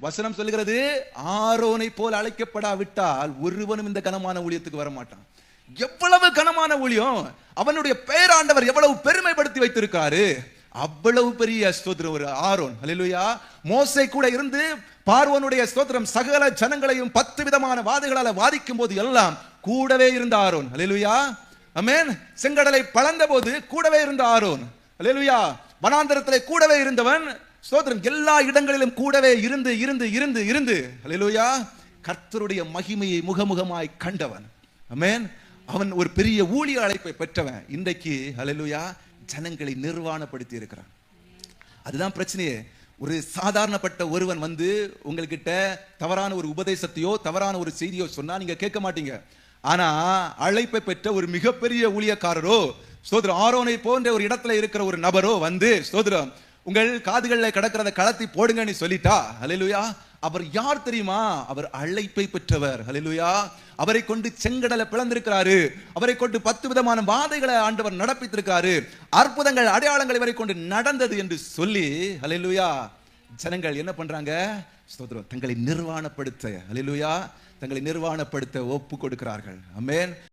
வசனம் சொல்லுகிறது ஆரோனை போல் அழைக்கப்படாவிட்டால் ஒருவனும் இந்த கனமான ஊழியத்துக்கு வர மாட்டான் எவ்வளவு கனமான ஊழியம் அவனுடைய பேராண்டவர் எவ்வளவு பெருமைப்படுத்தி வைத்திருக்காரு. அவ்வளவு பெரிய ஸ்தோத்திரம் ஒரு ஆரோன். ஹalleluya. மோசை கூட இருந்து பார்வனுடைய ஸ்தோத்திரம் சகல ஜனங்களையும் பத்து விதமான வாதைகளால வாதிக்கும் போது எல்லாம் கூடவே இருந்த ஆரோன். ஹalleluya. அமேன் செங்கடலை பழந்த போது கூடவே இருந்த ஆரோன். ஹalleluya. வனாந்தரத்திலே கூடவே இருந்தவன் ஸ்தோத்திரம். எல்லா இடங்களிலும் கூடவே இருந்து இருந்து இருந்து இருந்து. ஹalleluya. கர்த்தருடைய மகிமையை முகமுகமாய் கண்டவன். அமேன் அவன் ஒரு பெரிய ஊழிய அழைப்பை பெற்றவன். இன்றைக்கு ஹalleluya ஜனங்களை நிர்வாணப்படுத்தி இருக்கிறான் அதுதான் பிரச்சனையே. ஒரு சாதாரணப்பட்ட ஒருவன் வந்து உங்கள்கிட்ட தவறான ஒரு உபதேசத்தையோ தவறான ஒரு செய்தியோ சொன்னா நீங்க கேட்க மாட்டீங்க. ஆனா அழைப்பை பெற்ற ஒரு மிகப்பெரிய ஊழியக்காரரோ சோதரம் ஆரோனை போன்ற ஒரு இடத்துல இருக்கிற ஒரு நபரோ வந்து சோதரம் உங்கள் காதுகளில் கிடக்கிறத கலத்தி போடுங்கன்னு சொல்லிட்டா அலையிலுயா அவர் யார் தெரியுமா? அவர் அழைப்பை பெற்றவர் அலையிலுயா அவரை கொண்டு செங்கடலை பிளந்திருக்கிறாரு. அவரை கொண்டு பத்து விதமான வாதைகளை ஆண்டவர் நடப்பித்திருக்காரு. அற்புதங்கள் அடையாளங்கள் இவரை கொண்டு நடந்தது என்று சொல்லி அலையிலுயா ஜனங்கள் என்ன பண்றாங்க? ஸ்தோத்திரம். தங்களை நிர்வாணப்படுத்த அலையிலுயா தங்களை நிர்வாணப்படுத்த ஒப்பு கொடுக்கிறார்கள். அமேன்